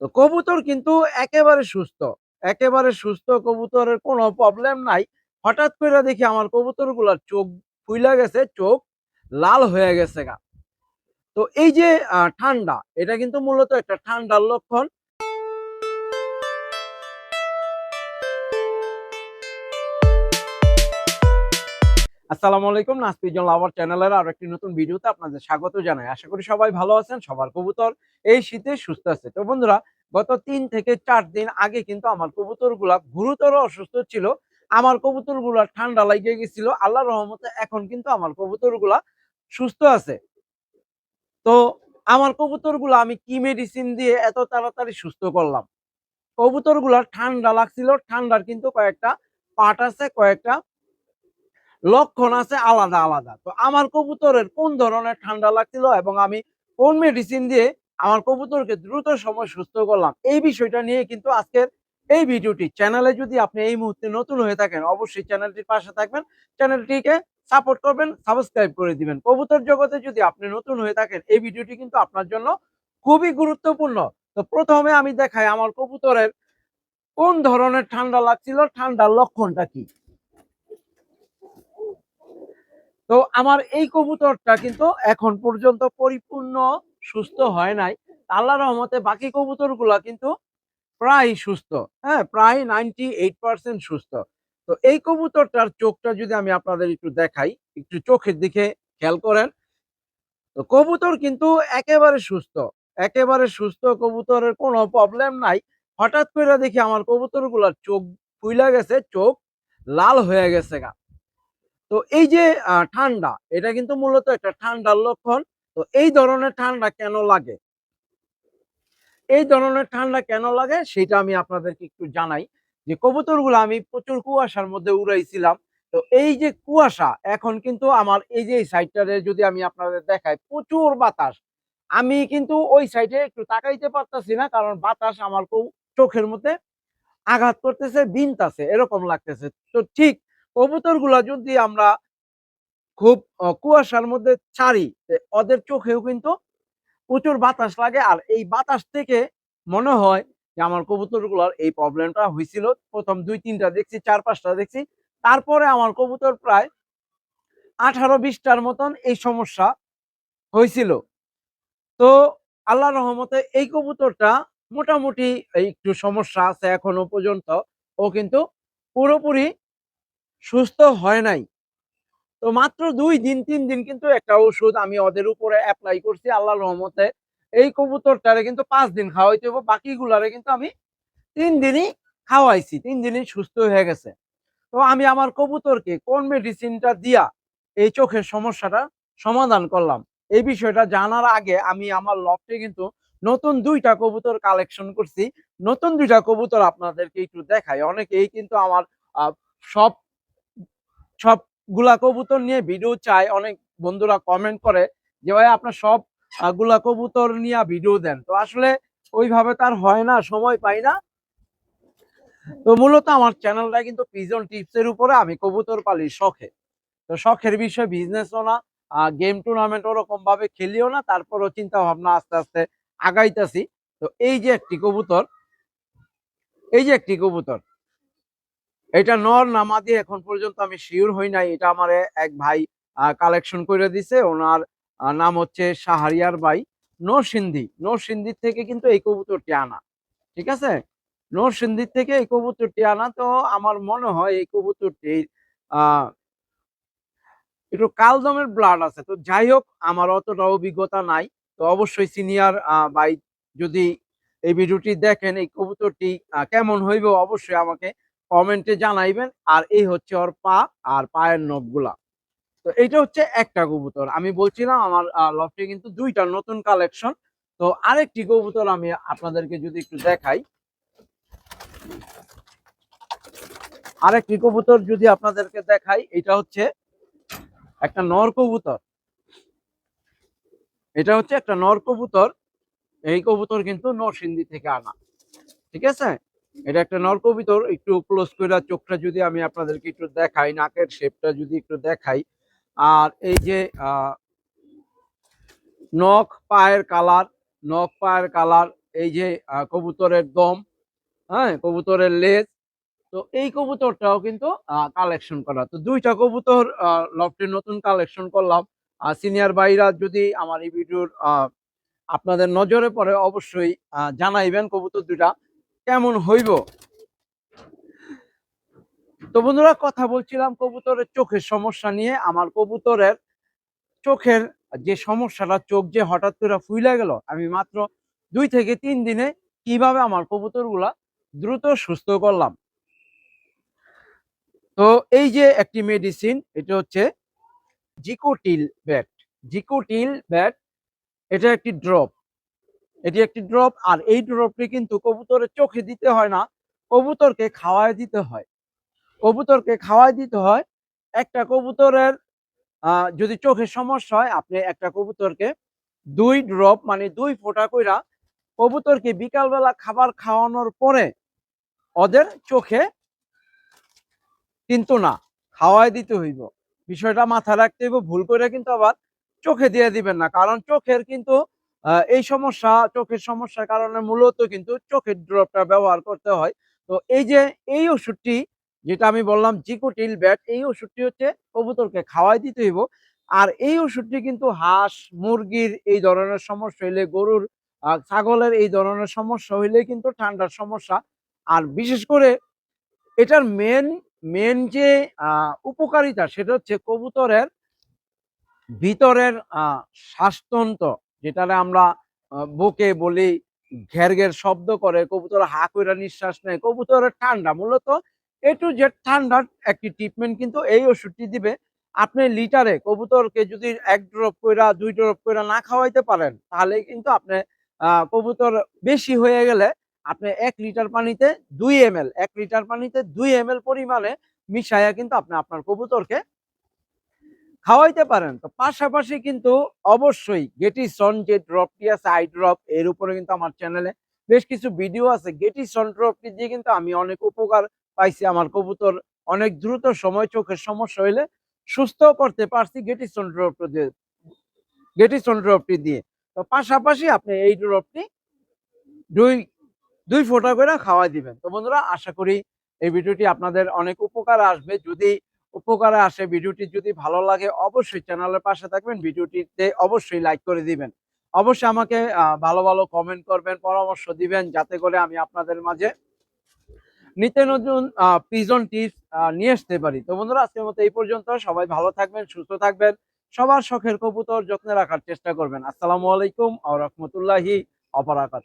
তো কবুতর কিন্তু একেবারে সুস্থ। একেবারে সুস্থ কবুতরের কোনো প্রবলেম নাই। হঠাৎ করে দেখি আমার কবুতরগুলার চোখ ফুইলা গেছে, চোখ লাল হয়ে গেছে গা। তো এই যে ঠান্ডা, এটা কিন্তু মূলত একটা ঠান্ডার লক্ষণ। আসসালামু আলাইকুম, নাসপিজন লাভার চ্যানেলের আর একটি নতুন ভিডিওতে আপনাদের স্বাগত জানাই। আশা করি সবাই ভালো আছেন, সবার কবুতর এই শীতে সুস্থ আছে। তো বন্ধুরা, গত তিন থেকে চার দিন আগে কিন্তু আমার কবুতরগুলা গুরুতর অসুস্থ ছিল। আমার কবুতরগুলা ঠান্ডা লাগিয়ে গেছিল। আল্লাহ রহমতে এখন কিন্তু আমার কবুতরগুলা সুস্থ আছে। তো আমার কবুতরগুলা আমি কি মেডিসিন দিয়ে এত তাড়াতাড়ি সুস্থ করলাম? কবুতরগুলা ঠান্ডা লাগছিল। ঠান্ডার কিন্তু কয়েকটা পার্ট আছে, কয়েকটা লক্ষণ আছে আলাদা আলাদা। তো আমার কবুতরের কোন ধরনের ঠান্ডা লাগছিল এবং আমি কোন মেডিসিন দিয়ে আমার কবুতরকে দ্রুত সময় সুস্থ করলাম, এই বিষয়টা নিয়ে কিন্তু আজকের এই ভিডিওটি। চ্যানেলে যদি আপনি এই মুহূর্তে নতুন হয়ে থাকেন, অবশ্যই চ্যানেলটির পাশে থাকবেন, চ্যানেলটিকে সাপোর্ট করবেন, সাবস্ক্রাইব করে দিবেন। কবুতর জগতে যদি আপনি নতুন হয়ে থাকেন, এই ভিডিওটি কিন্তু আপনার জন্য খুবই গুরুত্বপূর্ণ। তো প্রথমে আমি দেখাই আমার কবুতরের কোন ধরনের ঠান্ডা লাগছিল, ঠান্ডার লক্ষণটা কি? তো আমার এই কবুতরটা কিন্তু এখন পর্যন্ত পরিপূর্ণ সুস্থ হয় নাই। আল্লাহ রহমতে বাকি কবুতরগুলা কিন্তু প্রায় সুস্থ হ্যাঁ প্রায় নাইনটি এইট পার্সেন্ট সুস্থ। তো এই কবুতরটার চোখটা যদি আমি আপনাদের একটু দেখাই, একটু চোখের দিকে খেয়াল করেন, তো কবুতর কিন্তু একেবারে সুস্থ একেবারে সুস্থ কবুতরের কোনো প্রবলেম নাই। হঠাৎ করে দেখি আমার কবুতরগুলার চোখ ফুইলা গেছে, চোখ লাল হয়ে গেছে গা। তো এই যে ঠান্ডা, এটা কিন্তু মূলত একটা ঠান্ডার লক্ষণ। তো এই ধরনের ঠান্ডা কেন লাগে? এই ধরনের ঠান্ডা কেন লাগে সেটা আমি আপনাদেরকে একটু জানাই। যে কবুতরগুলো আমি প্রচুর কুয়াশার মধ্যে উড়াইছিলাম। তো এই যে কুয়াশা, এখন কিন্তু আমার এই যে সাইডটারে যদি আমি আপনাদের দেখাই, প্রচুর বাতাস। আমি কিন্তু ওই সাইডে একটু তাকাইতে পারতাছি না, কারণ বাতাস আমার কৌ- চোখের মধ্যে আঘাত করতেছে, বিনতাছে, এরকম লাগতেছে। তো ঠিক কবুতরগুলা যদি আমরা খুব কুয়াশার মধ্যে ছাড়ি ওদের চোখেও কিন্তু প্রচুর বাতাস লাগে। আর এই বাতাস থেকে মনে হয় যে আমার কবুতরগুলোর এই প্রবলেমটা হয়েছিল প্রথম দুই, তিনটা দেখছি, চার, পাঁচটা দেখছি। তারপরে আমার কবুতর প্রায় আঠারো, বিশটার মতন এই সমস্যা হয়েছিল তো আল্লাহ রহমতে এই কবুতরটা মোটামুটি একটু সমস্যা আছে এখনও পর্যন্ত। ও কিন্তু পুরোপুরি সুস্থ হয় নাই। তো মাত্র দুই দিন, তিন দিন কিন্তু একটা ওষুধ আমি ওদের উপরে অ্যাপ্লাই করছি আল্লাহ রহমতে। এই কবুতরটারে কিন্তু পাঁচ দিন খাওয়াইতে হবে বাকিগুলারে কিন্তু আমি তিন দিনই খাওয়াইছি, তিন দিনই সুস্থ হয়ে গেছে। তো আমি আমার কবুতরকে কোন মেডিসিনটা দিয়া এই চোখের সমস্যাটা সমাধান করলাম, এই বিষয়টা জানার আগে আমি আমার লফটে কিন্তু নতুন দুইটা কবুতর কালেকশন করছি। নতুন দুইটা কবুতর আপনাদেরকে একটু দেখাই, অনেকেই কিন্তু আমার সব সবগুলা কবুতর নিয়ে ভিডিও চাই অনেক বন্ধুরা কমেন্ট করে যে ভাই আপনার সবগুলা কবুতর নিয়ে ভিডিও দেন। তো আসলে ওইভাবে তার হয় না, সময় পাই না। তো মূলত আমার চ্যানেলটা কিন্তু পিজন টিপস এর উপরে আমি কবুতর পালি শখে। তো শখের বিষয় বিজনেসও না গেম টুর্নামেন্ট ওরকম ভাবে খেলিও না, তারপরও চিন্তা ভাবনা আস্তে আস্তে আগাইতাছি। তো এই যে একটি কবুতর, এই যে একটি কবুতর এটা নর না মাদি এখন পর্যন্ত আমি শিওর হই নাই। এটা আমার এক ভাই কালেকশন করে দিছে। ওনার নাম হচ্ছে শাহরিয়ার ভাই নরসিন্ধি নরসিন্ধির থেকে কিন্তু এই কবুতরটি আনা। ঠিক আছে? নরসিন্ধির থেকে এই কবুতরটি আনা। তো আমার মনে হয় এই কবুতরটি আহ একটু কালদমের ব্লাড আছে। তো যাই হোক, আমার অতটা অভিজ্ঞতা নাই। তো অবশ্যই সিনিয়র ভাই যদি এই ভিডিওটি দেখেন, এই কবুতরটি কেমন হইবে অবশ্যই আমাকে কমেন্টে জানাইবেন, আর এই হচ্ছে ওর পা আর পায়ের নখগুলা। তো এইটা হচ্ছে একটা কবুতর। আমি বলছিলাম আমার লফটে কিন্তু দুইটা নতুন কালেকশন তো আরেকটি কবুতর আমি আপনাদেরকে যদি একটু দেখাই। আরেকটি কবুতর যদি আপনাদেরকে দেখাই, এটা হচ্ছে একটা নর কবুতর। এটা হচ্ছে একটা নর কবুতর। এই কবুতর কিন্তু নরসিংদী থেকে আনা। ঠিক আছে? এটা একটা নর কবুতর একটু ক্লোজ করে চোখটা যদি আমি আপনাদেরকে একটু দেখাই, নাকের শেপটা যদি একটু দেখাই। আর এই যে নখ পায়ের কালার নখ পায়ের কালার এই যে কবুতরের দম হ্যাঁ কবুতরের লেজ, তো এই কবুতরটাও কিন্তু কালেকশন করা। তো দুইটা কবুতর লফটে নতুন কালেকশন করলাম। আর সিনিয়র ভাইরা যদি আমার এই ভিডিওর আপনাদের নজরে পড়ে, অবশ্যই জানাইবেন কবুতর দুইটা। কেমন হইব? তো বন্ধুরা, কথা বলছিলাম কবুতরের চোখের সমস্যা নিয়ে। আমার কবুতরের চোখের যে সমস্যাটা, চোখ যে হঠাৎ করে ফুইলে গেল, আমি মাত্র দুই থেকে তিন দিনে কীভাবে আমার কবুতরগুলা দ্রুত সুস্থ করলাম? তো এই যে একটি মেডিসিন এটা হচ্ছে জিকোটিল ব্যাট জিকোটিল ব্যাট এটা একটি ড্রপ এটি একটি ড্রপ আর এই ড্রপটি কিন্তু কবুতরের চোখে দিতে হয় না, কবুতরকে খাওয়ায় দিতে হয়। কবুতরকে খাওয়ায় দিতে হয়, একটা কবুতরের যদি চোখের সমস্যা হয়, আপনি একটা কবুতরকে দুই ড্রপ মানে দুই ফোঁটা কইরা কবুতরকে বিকালবেলা খাবার খাওয়ানোর পরে ওদের চোখে কিন্তু না খাওয়াই দিতে হইব। বিষয়টা মাথায় রাখতে হইব, ভুল করে কিন্তু আবার চোখে দিয়ে দিবেন না, কারণ চোখের কিন্তু এই সমস্যা, চোখের সমস্যার কারণে মূলত কিন্তু চোখের ড্রপটা ব্যবহার করতে হয়। তো এই যে, এই ওষুধটি, যেটা আমি বললাম জিকোটিল ব্যাট, এই ওষুধটি হচ্ছে কবুতরকে খাওয়াই দিতে হইব। আর এই ওষুধটি কিন্তু হাঁস, মুরগির এই ধরনের সমস্যা হইলে, গরুর ছাগলের এই ধরনের সমস্যা হইলে কিন্তু ঠান্ডার সমস্যা। আর বিশেষ করে এটার মেন মেন যে উপকারিতা সেটা হচ্ছে কবুতরের ভিতরের শ্বাসতন্ত্র। যেটারে আমরা বুকে বলি ঘের ঘের শব্দ করে, কবুতর হা কইরা নিঃশ্বাস নেয়, কবুতরের ঠান্ডা, মূলত এ টু জেড ঠান্ডার একটি ট্রিটমেন্ট কিন্তু এই ওষুধটি দিবে। আপনি লিটারে কবুতরকে যদি এক ড্রপ কইরা, দুই ড্রপ কইরা না খাওয়াইতে পারেন তাহলে কিন্তু আপনি কবুতর বেশি হয়ে গেলে আপনি এক লিটার পানিতে দুই এম এক লিটার পানিতে দুই এম পরিমাণে মিশাইয়া কিন্তু আপনি আপনার কবুতরকে খাওয়াইতে পারেন। তো পাশাপাশি কিন্তু অবশ্যই গেটিসন যে ড্রপটি আছে আই ড্রপ এর উপরে কিন্তু আমার চ্যানেলে বেশ কিছু ভিডিও আছে। গেটিসন ড্রপটি দিয়ে কিন্তু আমি অনেক উপকার পাইছি আমার কবুতর। অনেক দ্রুত সময় চোখের সমস্যা হইলে সুস্থ করতে পারছি গেটিসন ড্রপটি দিয়ে। গেটিসন ড্রপটি দিয়ে। তো পাশাপাশি আপনি এই ড্রপটি দুই দুই ফোঁটা করে খাওয়াই দিবেন। তো বন্ধুরা, আশা করি এই ভিডিওটি আপনাদের অনেক উপকার আসবে। যদি উপকারে আসে। ভিডিওটি যদি ভালো লাগে অবশ্যই চ্যানেলের পাশে থাকবেন। ভিডিওটিতে অবশ্যই লাইক করে দিবেন। অবশ্যই আমাকে ভালো ভালো কমেন্ট করবেন, পরামর্শ দিবেন, যাতে করে আমি আপনাদের মাঝে নিত্য নতুন পিজন টিপস নিয়ে আসতে পারি। তো বন্ধুরা, আজকের মতো এই পর্যন্ত। সবাই ভালো থাকবেন, সুস্থ থাকবেন। সবার শখের কবুতর যত্নে রাখার চেষ্টা করবেন। আসসালামু আলাইকুম আ রহমতুল্লাহি অপরাকাত